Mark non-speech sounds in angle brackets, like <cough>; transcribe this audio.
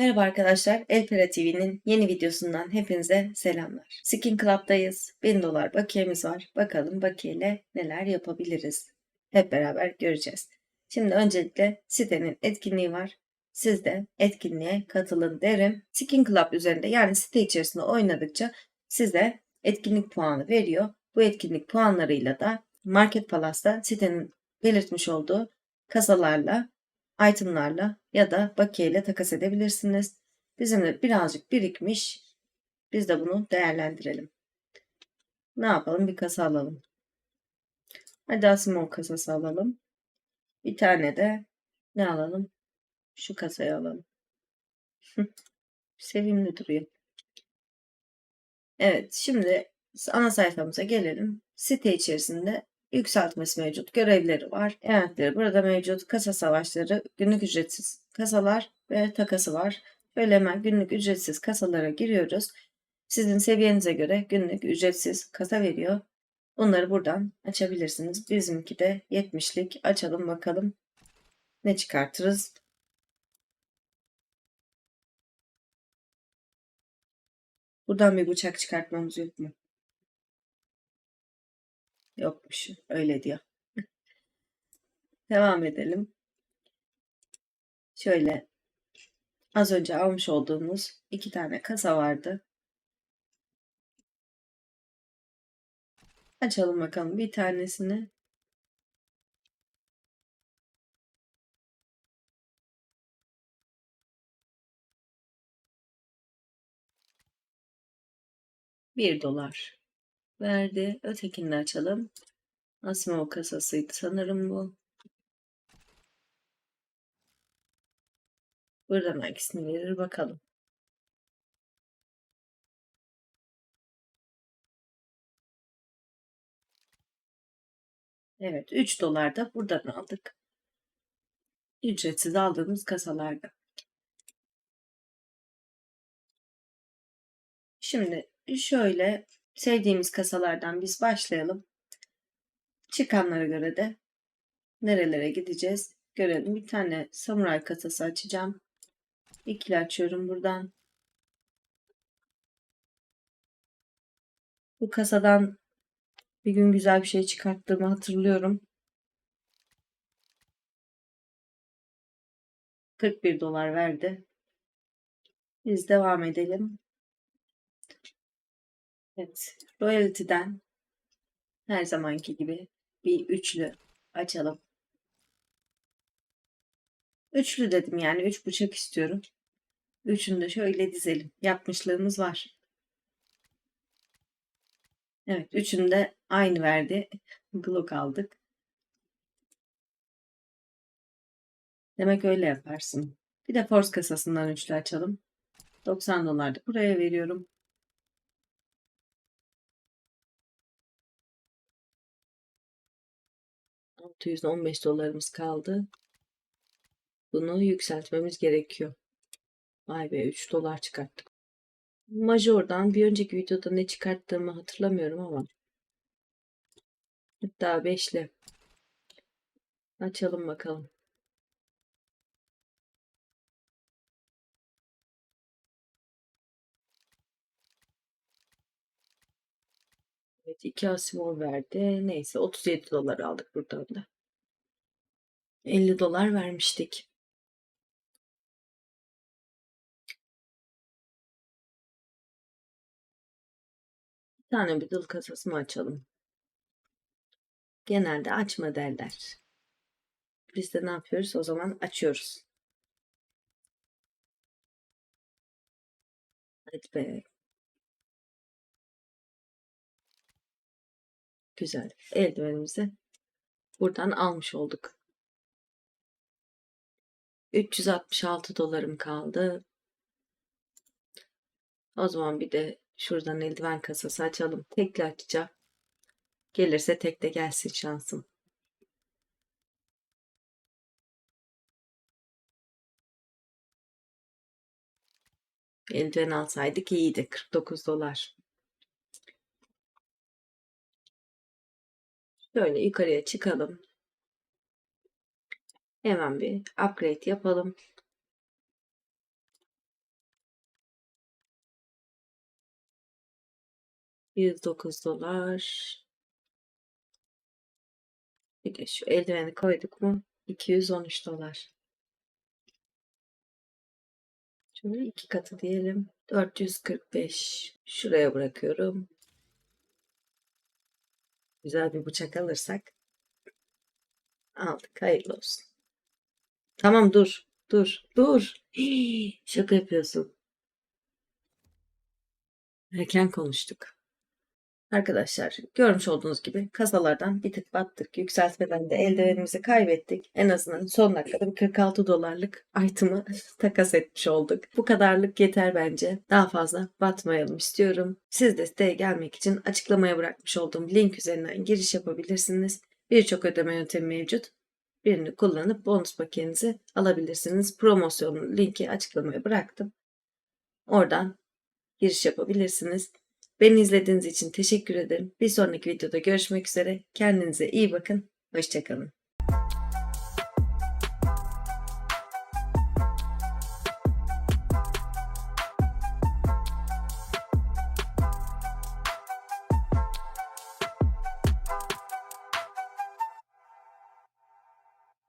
Merhaba arkadaşlar, Elpera TV'nin yeni videosundan hepinize selamlar. Skin Club'dayız. 1000 dolar bakiyemiz var. Bakalım bakiyeyle neler yapabiliriz. Hep beraber göreceğiz. Şimdi öncelikle sitenin etkinliği var. Siz de etkinliğe katılın derim. Skin Club üzerinde yani site içerisinde oynadıkça size etkinlik puanı veriyor. Bu etkinlik puanlarıyla da Market Palace'da sitenin belirtmiş olduğu kasalarla itemlarla ya da bakiyeyle takas edebilirsiniz. Bizim de birazcık birikmiş. Biz de bunu değerlendirelim. Ne yapalım? Bir kasa alalım. Hadi Asimov kasası alalım. Bir tane de ne alalım? Şu kasayı alalım. <laughs> Sevimli duruyor. Evet, şimdi ana sayfamıza gelelim. Site içerisinde yükseltmesi mevcut. Görevleri var. Eventleri burada mevcut. Kasa savaşları, günlük ücretsiz kasalar ve takası var. Şöyle hemen günlük ücretsiz kasalara giriyoruz. Sizin seviyenize göre günlük ücretsiz kasa veriyor. Bunları buradan açabilirsiniz. Bizimki de 70'lik. Açalım bakalım ne çıkartırız. Buradan bir bıçak çıkartmamız yok mu? Yokmuş. Öyle diyor. Devam edelim. Şöyle az önce almış olduğumuz iki tane kasa vardı. Açalım bakalım bir tanesini. Bir dolar verdi. Ötekini açalım. Asimov kasasıydı sanırım bu. Buradan hangisini verir bakalım. Evet 3 dolar da buradan aldık. Ücretsiz aldığımız kasalarda. Şimdi şöyle sevdiğimiz kasalardan biz başlayalım. Çıkanlara göre de nerelere gideceğiz görelim. Bir tane samuray kasası açacağım. İkili açıyorum buradan. Bu kasadan bir gün güzel bir şey çıkarttığımı hatırlıyorum. 41 dolar verdi. Biz devam edelim. Evet. Royalty'den her zamanki gibi bir üçlü açalım. Üçlü dedim yani. Üç bıçak istiyorum. Üçünü de şöyle dizelim. Yapmışlığımız var. Evet. Üçünü de aynı verdi. Glock aldık. Demek öyle yaparsın. Bir de Force kasasından üçlü açalım. 90 dolar da buraya veriyorum. %15 dolarımız kaldı. Bunu yükseltmemiz gerekiyor. Vay be 3 dolar çıkarttık. Major'dan bir önceki videoda ne çıkarttığımı hatırlamıyorum ama. Hatta 5'le. Açalım bakalım. Evet 2 asimov verdi. Neyse 37 dolar aldık buradan da. 50 dolar vermiştik. Bir tane bir dıl kasası mı açalım? Genelde açma derler. Biz de ne yapıyoruz? O zaman açıyoruz. Hadi be. Güzel. Eldivenimizi buradan almış olduk. 366 dolarım kaldı. O zaman bir de şuradan eldiven kasası açalım. Tekli açacağım. Gelirse tek de gelsin şansım. Eldiven alsaydık iyiydi. 49 dolar. Şöyle yukarıya çıkalım. Hemen bir upgrade yapalım. Yüz dokuz dolar. Bir de şu eldiveni koyduk mu? 213 dolar. Şöyle iki katı diyelim. 445. Şuraya bırakıyorum. Güzel bir bıçak alırsak. Aldık. Hayırlı olsun. Tamam dur. Dur. Dur. Hii, şaka yapıyorsun. Erken konuştuk. Arkadaşlar görmüş olduğunuz gibi kasalardan bir tık battık. Yükseltmeden de eldivenimizi kaybettik. En azından son dakikada bir 46 dolarlık item'ı <laughs> takas etmiş olduk. Bu kadarlık yeter bence. Daha fazla batmayalım istiyorum. Siz de siteye gelmek için açıklamaya bırakmış olduğum link üzerinden giriş yapabilirsiniz. Birçok ödeme yöntemi mevcut. Birini kullanıp bonus paketinizi alabilirsiniz. Promosyonun linki açıklamaya bıraktım. Oradan giriş yapabilirsiniz. Beni izlediğiniz için teşekkür ederim. Bir sonraki videoda görüşmek üzere. Kendinize iyi bakın. Hoşçakalın.